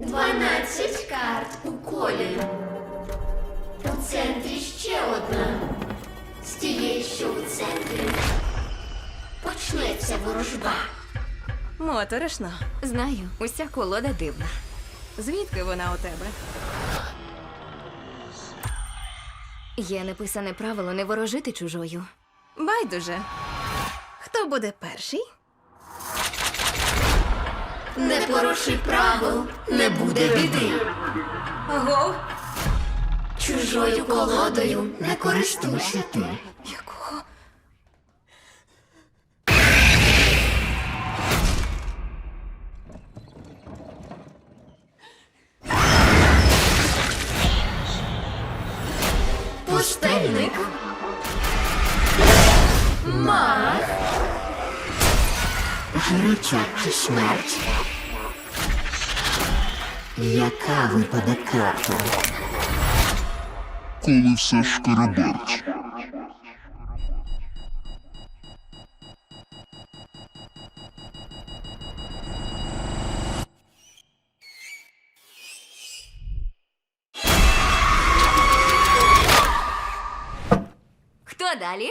Дванадцять карт у колі. У центрі ще одна. З тієї, що у центрі. Почнеться ворожба. Моторошно. Знаю, уся колода дивна. Звідки вона у тебе? Є неписане правило не ворожити чужою. Байдуже. Хто буде перший? Не порушуй правил, не буде біди. Ого! Чужою колодою не користуйся ти. Якого? Пустельник. Маг. Жречок чи смерть? Яка випаде карта? коли все шкараберч. Хто далі?